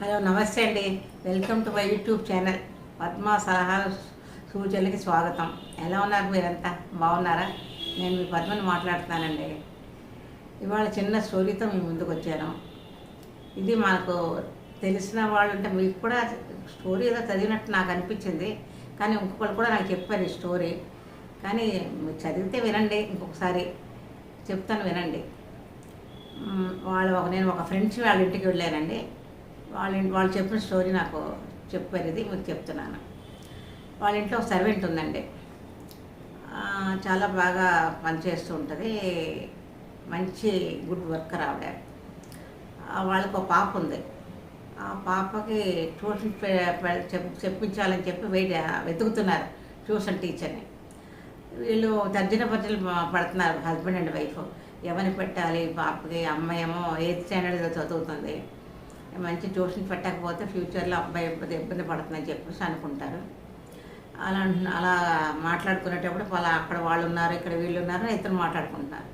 Hello నమస్తే అండి. Welcome to my YouTube channel. Padma సలహాలు సూచనలకి స్వాగతం. ఎలా ఉన్నారు మీరంతా? బాగున్నారా? నేను మీ పద్మని మాట్లాడుతున్నానండి. ఇవాళ చిన్న స్టోరీతో మీ ముందుకు వచ్చాను. ఇది మాకు తెలిసిన వాళ్ళు అంటే మీకు కూడా స్టోరీ ఏదో చదివినట్టు నాకు అనిపించింది. కానీ ఇంకొకరు కూడా నాకు చెప్పారు ఈ స్టోరీ. కానీ మీరు చదివితే వినండి ఇంకొకసారి చెప్తాను వినండి. వాళ్ళు ఒక నేను ఒక ఫ్రెండ్స్ వాళ్ళ ఇంటికి వెళ్ళానండి. వాళ్ళ ఇంటి వాళ్ళు చెప్పిన స్టోరీ నాకు చెప్పేది మీకు చెప్తున్నాను. వాళ్ళ ఇంట్లో ఒక సర్వెంట్ ఉందండి. చాలా బాగా పనిచేస్తూ ఉంటుంది. మంచి గుడ్ వర్కర్ ఆవిడ. వాళ్ళకు ఒక పాప ఉంది. ఆ పాపకి ట్యూషన్ పె- చెప్పించాలని చెప్పి వెయిట్ వెతుకుతున్నారు ట్యూషన్ టీచర్ని. వీళ్ళు తర్జన పర్జలు పడుతున్నారు హస్బెండ్ అండ్ వైఫ్. ఎవరిని పెట్టాలి? పాపకి అమ్మాయేమో ఎయిత్ స్టాండర్డ్ చదువుతుంది. మంచి ట్యూషన్ పెట్టకపోతే ఫ్యూచర్లో అబ్బాయి ఇబ్బంది ఇబ్బంది పడుతుందని చెప్పేసి అనుకుంటారు. అలా అలా మాట్లాడుకునేటప్పుడు అలా అక్కడ వాళ్ళు ఉన్నారు ఇక్కడ వీళ్ళు ఉన్నారు ఇద్దరు మాట్లాడుకుంటున్నారు.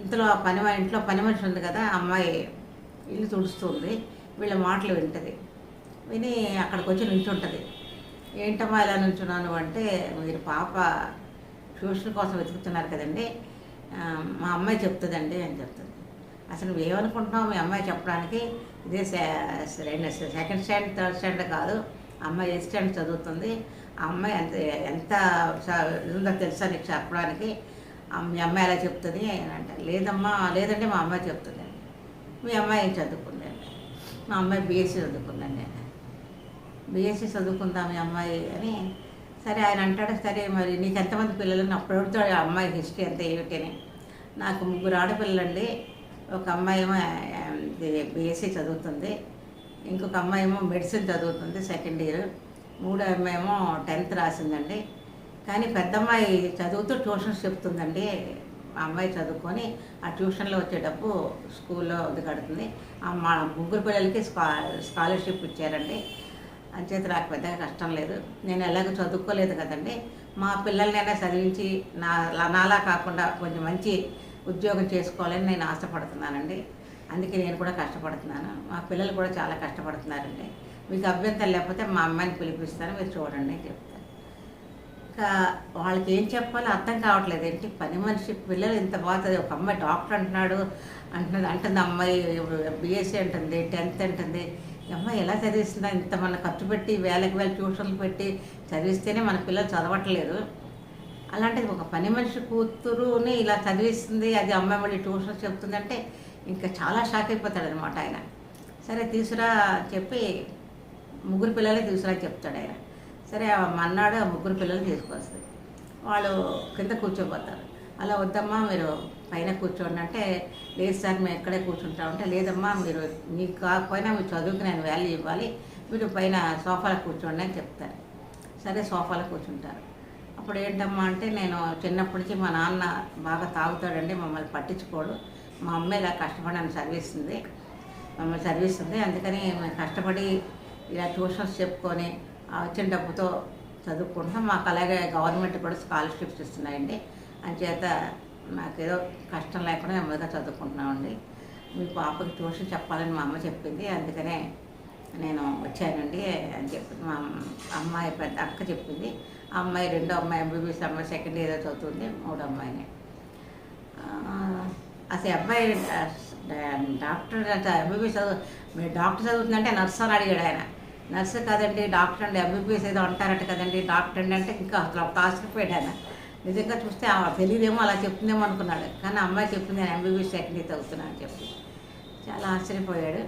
ఇంతలో ఆ పని ఇంట్లో పని మనిషి ఉంది కదా అమ్మాయి ఇల్లు తుడుస్తుంది వీళ్ళ మాటలు వింటది. విని అక్కడికి వచ్చి నుంచుంటుంది. ఏంటమ్మా ఇలా నుంచున్నాను అంటే మీరు పాప ట్యూషన్ కోసం వెతుకుతున్నారు కదండి మా అమ్మాయి చెప్తుందండి అని చెప్తుంది. అసలు నువ్వు ఏమనుకుంటున్నావు మీ అమ్మాయి చెప్పడానికి? ఇదే రెండు సెకండ్ స్టాండర్డ్ థర్డ్ స్టాండర్డ్ కాదు. అమ్మాయి ఏ స్టాండర్డ్ చదువుతుంది. ఆ అమ్మాయి ఎంత ఎంత స- ఉందో తెలుసా నీకు చెప్పడానికి? మీ అమ్మాయి ఎలా చెప్తుంది అని అంటే లేదమ్మా లేదంటే మా అమ్మాయి చెప్తుందండి మీ అమ్మాయి ఏం చదువుకుందండి మా అమ్మాయి బీఎస్సీ చదువుకుందండి బీఎస్సీ చదువుకుందా మీ అమ్మాయి అని? సరే ఆయన అంటాడు సరే మరి నీకు ఎంతమంది పిల్లలు? అప్పుడు అడుగుతాడు అమ్మాయి హిస్టరీ ఎంత ఏమిటి అని. నాకు ముగ్గురు ఆడపిల్లలండి. ఒక అమ్మాయి ఏమో బీఎస్సీ చదువుతుంది. ఇంకొక అమ్మాయి ఏమో మెడిసిన్ చదువుతుంది సెకండ్ ఇయర్. మూడో అమ్మాయి ఏమో టెన్త్ రాసిందండి. కానీ పెద్ద అమ్మాయి చదువుతూ ట్యూషన్స్ చెప్తుందండి. ఆ అమ్మాయి చదువుకొని ఆ ట్యూషన్లో వచ్చే డబ్బు స్కూల్లో ఇది కడుతుంది. మా ముగ్గురు పిల్లలకి స్కా స్కాలర్షిప్ ఇచ్చారండి. అంచేత నాకు పెద్దగా కష్టం లేదు. నేను ఎలాగో చదువుకోలేదు కదండి. మా పిల్లల్నైనా చదివించి నా నాలా కాకుండా కొంచెం మంచి ఉద్యోగం చేసుకోవాలని నేను ఆశపడుతున్నానండి. అందుకే నేను కూడా కష్టపడుతున్నాను. మా పిల్లలు కూడా చాలా కష్టపడుతున్నారండి. మీకు అభ్యంతరం లేకపోతే మా అమ్మాయిని పిలిపిస్తాను మీరు చూడండి అని చెప్తాను ఇంకా వాళ్ళకి ఏం చెప్పాలో అర్థం కావట్లేదు. ఏంటి? పని మనిషి పిల్లలు ఇంత బాగుంది ఒక అమ్మాయి డాక్టర్ అంటున్నాడు అంటున్నది అంటుంది అమ్మాయి బీఎస్సీ అంటుంది టెన్త్ అంటుంది. అమ్మాయి ఎలా చదివిస్తుందా ఇంత మన ఖర్చు పెట్టి వేలకు వేల ట్యూషన్లు పెట్టి చదివిస్తేనే మన పిల్లలు చదవట్లేదు. అలాంటిది ఒక పని మనిషి కూతురుని ఇలా చదివిస్తుంది అది అమ్మాయి మళ్ళీ ట్యూషన్ చెప్తుందంటే ఇంకా చాలా షాక్ అయిపోతాడు అనమాట ఆయన. సరే తీసురా చెప్పి ముగ్గురు పిల్లలే తీసురా చెప్తాడు ఆయన. సరే మన్నాడు ఆ ముగ్గురు పిల్లలు తీసుకొస్తుంది వాళ్ళు కింద కూర్చోపోతారు అలా వద్దమ్మా మీరు పైన కూర్చోండి అంటే లేదు సార్ మేము ఎక్కడే కూర్చుంటామంటే లేదమ్మా మీరు మీకు కాకపోయినా మీరు చదువుకి నేను వాల్యూ ఇవ్వాలి మీరు పైన సోఫాలో కూర్చోండి అని చెప్తారు. సరే సోఫాలో కూర్చుంటారు. అప్పుడు ఏంటమ్మా అంటే నేను చిన్నప్పటి నుంచి మా నాన్న బాగా తాగుతాడండి మమ్మల్ని పట్టించుకోడు. మా అమ్మ ఇలా కష్టపడి నన్ను చదివిస్తుంది మమ్మల్ని చదివిస్తుంది అందుకని మేము కష్టపడి ఇలా ట్యూషన్స్ చెప్పుకొని వచ్చిన డబ్బుతో చదువుకుంటున్నాం. మాకు అలాగే గవర్నమెంట్ కూడా స్కాలర్షిప్స్ ఇస్తున్నాయండి. అంచేత నాకేదో కష్టం లేకుండా నెమ్మదిగా చదువుకుంటున్నామండి. మీ పాపకి ట్యూషన్ చెప్పాలని మా అమ్మ చెప్పింది. అందుకనే నేను వచ్చానండి అని చెప్పి మా అమ్మాయి పెద్ద అక్క చెప్పింది. ఆ అమ్మాయి రెండో అమ్మాయి ఎంబీబీఎస్ అమ్మాయి సెకండ్ ఇయర్ చదువుతుంది మూడో అమ్మాయిని. అసలు అబ్బాయి డాక్టర్ ఎంబీబీఎస్ చదువు మీరు డాక్టర్ చదువుతుందంటే నర్స్ అని అడిగాడు ఆయన. నర్సు కాదండి డాక్టర్ అండి ఎంబీబీఎస్ ఏదో అంటారట కదండి డాక్టర్ అండి అంటే ఇంకా అసలు ఒక ఆశ్చర్యపోయాడు ఆయన. నిజంగా చూస్తే తెలియదేమో అలా చెప్తుందేమో అనుకున్నాడు. కానీ అమ్మాయి చెప్పింది నేను ఎంబీబీఎస్ సెకండ్ ఇయర్ చదువుతున్నా అని చెప్పి. చాలా ఆశ్చర్యపోయాడు.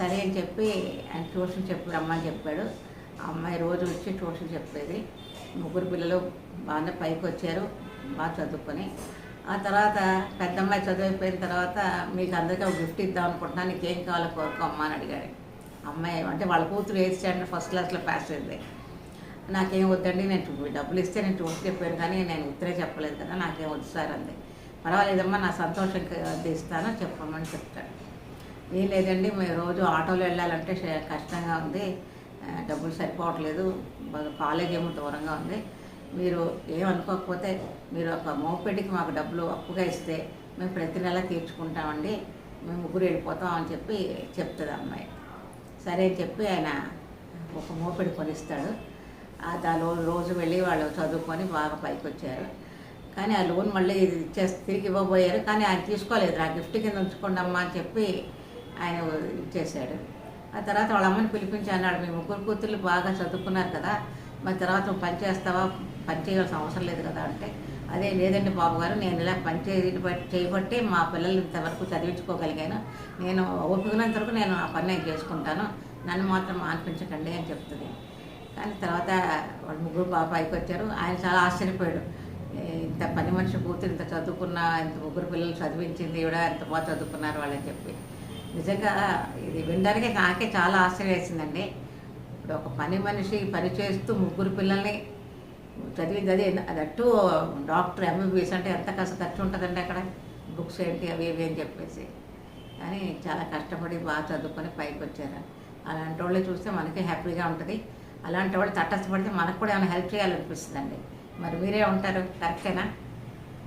సరే అని చెప్పి ఆయన ట్యూషన్ చెప్పి రమ్మని చెప్పాడు. ఆ అమ్మాయి రోజు వచ్చి ట్యూషన్ చెప్పేది. ముగ్గురు పిల్లలు బాగానే పైకి వచ్చారు బాగా చదువుకొని. ఆ తర్వాత పెద్ద అమ్మాయి చదివిపోయిన తర్వాత మీకు అందరికీ ఒక గిఫ్ట్ ఇద్దాం అనుకుంటున్నాను నీకేం కావాలో కోరుకో అమ్మ అని అడిగాడు. అమ్మాయి అంటే వాళ్ళ కూతురు ఎయిత్ స్టాండర్డ్ ఫస్ట్ క్లాస్లో పాస్ అయింది. నాకేం వద్దండి నేను డబ్బులు ఇస్తే నేను ట్యూషన్ చెప్పాను కానీ నేను ఉత్తరే చెప్పలేదు కదా నాకేం వద్దు సార్ అంది. పర్వాలేదమ్మా నా సంతోషం తీస్తాను చెప్పమని చెప్తాడు. ఏం లేదండి మేము రోజు ఆటోలో వెళ్ళాలంటే కష్టంగా ఉంది. డబ్బులు సరిపోవట్లేదు. కాలేజ్ ఏమో దూరంగా ఉంది. మీరు ఏమనుకోకపోతే మీరు ఒక మోపెడికి మాకు డబ్బులు అప్పుగా ఇస్తే మేము ప్రతి నెల తీర్చుకుంటామండి. మేము ముగ్గురు వెళ్ళిపోతాం అని చెప్పి చెప్తుంది అమ్మాయి. సరే అని చెప్పి ఆయన ఒక మోపెడి కొనిస్తాడు. ఆ దాని రోజు వెళ్ళి వాళ్ళు చదువుకొని బాగా పైకి వచ్చారు కానీ ఆ లోన్ మళ్ళీ ఇది ఇచ్చేసి తిరిగి ఇవ్వబోయారు. కానీ ఆయన తీసుకోలేదు. ఆ గిఫ్ట్ కింద ఉంచుకోండి అమ్మా అని చెప్పి ఆయన చేశాడు. ఆ తర్వాత వాళ్ళ అమ్మని పిలిపించి అన్నాడు మీ ముగ్గురు కూతుర్లు బాగా చదువుకున్నారు కదా మరి తర్వాత నువ్వు పని చేస్తావా? పని చేయాల్సిన అవసరం లేదు కదా అంటే అదే లేదండి బాబు గారు నేను ఇలా పని చేయ చేయబట్టి మా పిల్లలు ఇంతవరకు చదివించుకోగలిగాను. నేను ఓపికనంత వరకు నేను ఆ పని నేను చేసుకుంటాను. నన్ను మాత్రం మాన్పించకండి అని చెప్తుంది. కానీ తర్వాత వాళ్ళ ముగ్గురు బాబాయికి వచ్చారు. ఆయన చాలా ఆశ్చర్యపోయాడు. ఇంత పని మనిషి కూతురు ఇంత చదువుకున్న ఇంత ముగ్గురు పిల్లలు చదివించింది కూడా ఎంత బాగా చదువుకున్నారు వాళ్ళని చెప్పి. నిజంగా ఇది వినడానికి నాకే చాలా ఆశ్చర్య వేసిందండి ఇప్పుడు ఒక పని మనిషి పని చేస్తూ ముగ్గురు పిల్లల్ని చదివింది చదివి అదట్టు డాక్టర్ ఎంబీబీఎస్ అంటే ఎంత కష్ట ఖర్చు ఉంటుందండి అక్కడ? బుక్స్ ఏంటి అవి ఇవి అని చెప్పేసి. కానీ చాలా కష్టపడి బాగా చదువుకొని పైకి వచ్చారు. అలాంటి వాళ్ళు చూస్తే మనకి హ్యాపీగా ఉంటుంది. అలాంటి వాళ్ళు తటస్థపడితే మనకు కూడా ఏమైనా హెల్ప్ చేయాలనిపిస్తుందండి. మరి మీరే ఉంటారు కరెక్టేనా?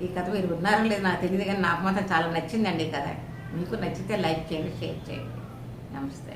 ఈ కథ మీరు ఉన్నారో లేదు నాకు తెలియదు కానీ నాకు మాత్రం చాలా నచ్చిందండి ఈ కథ. మీకు నచ్చితే లైక్ చేయండి షేర్ చేయండి. నమస్తే